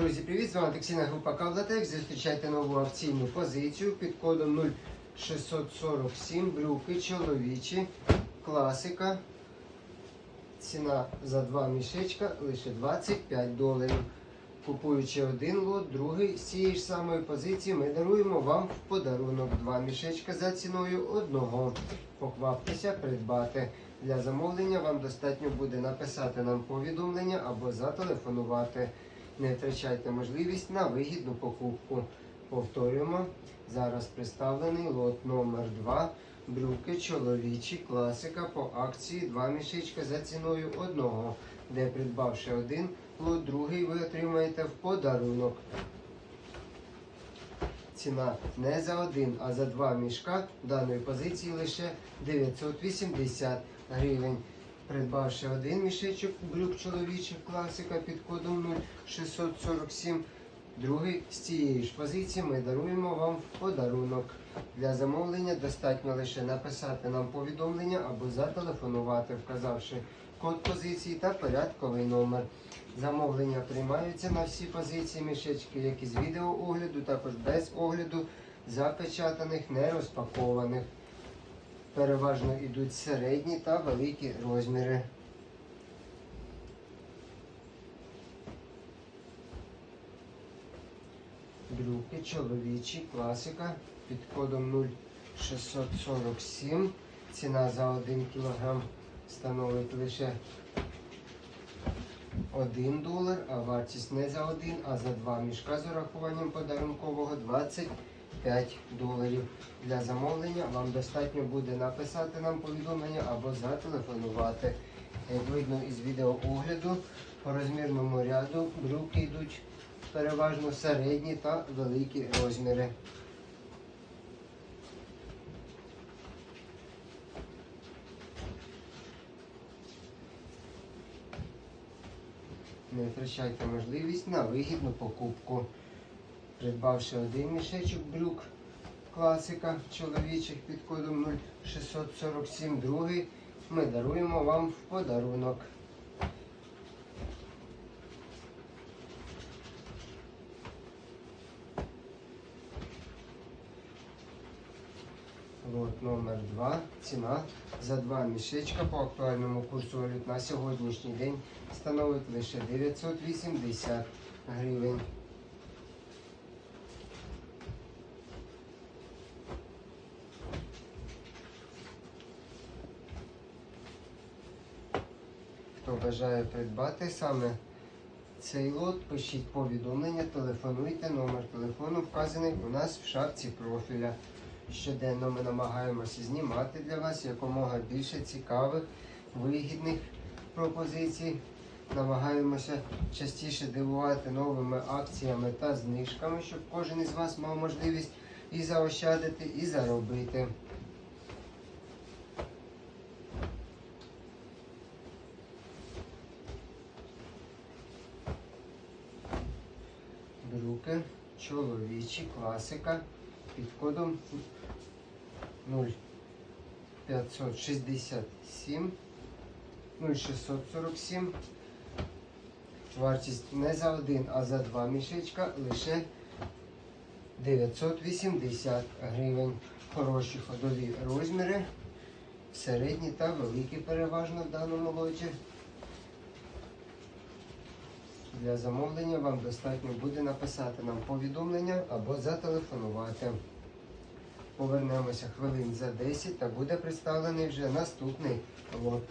Друзі, привіт! З вами Тексійна група Кавлатек. Зустрічайте нову акційну позицію під кодом 0647. Брюки чоловічі. Класика. Ціна за два мішечка лише 25 доларів. Купуючи один лот, другий з цієї ж самої позиції, ми даруємо вам в подарунок два мішечка за ціною одного. Покваптеся придбати. Для замовлення вам достатньо буде написати нам повідомлення або зателефонувати. Не втрачайте можливість на вигідну покупку. Повторюємо, зараз представлений лот номер 2 Брюки чоловічі, класика по акції два мішечка за ціною одного, де придбавши один лот, другий ви отримаєте в подарунок. Ціна не за один, а за два мішка даної позиції лише 980 гривень. Придбавши один мішечок брюк чоловічих класика під кодом 0647, другий з цієї ж позиції ми даруємо вам подарунок. Для замовлення достатньо лише написати нам повідомлення або зателефонувати, вказавши код позиції та порядковий номер. Замовлення приймаються на всі позиції мішечки, як із відеоогляду, також без огляду, запечатаних, не розпакованих. Переважно йдуть середні та великі розміри. Брюки чоловічі, класика під кодом 0647. Ціна за 1 кг становить лише 1 долар, а вартість не за 1, а за 2 мішка з урахуванням подарункового 25 доларів. Для замовлення вам достатньо буде написати нам повідомлення або зателефонувати. Як видно із відеоогляду, по розмірному ряду брюки йдуть переважно середні та великі розміри. Не втрачайте можливість на вигідну покупку. Придбавши один мішечок брюк класика чоловічих під кодом 0647, другий ми даруємо вам в подарунок. Лот номер 2. Ціна за два мішечка по актуальному курсу валют на сьогоднішній день становить лише 980 гривень. Хто бажає придбати саме цей лот, пишіть повідомлення, телефонуйте. Номер телефону вказаний у нас в шапці профіля. Щоденно ми намагаємося знімати для вас якомога більше цікавих, вигідних пропозицій. Намагаємося частіше дивувати новими акціями та знижками, щоб кожен із вас мав можливість і заощадити, і заробити. Брюки, чоловічі, класика під кодом 0567 0647. Вартість не за один, а за два мішечка лише 980 гривень. Хороші ходові розміри, середні та великі переважно в даному лоті. Для замовлення вам достатньо буде написати нам повідомлення або зателефонувати. Повернемося хвилин за 10 та буде представлений вже наступний лот.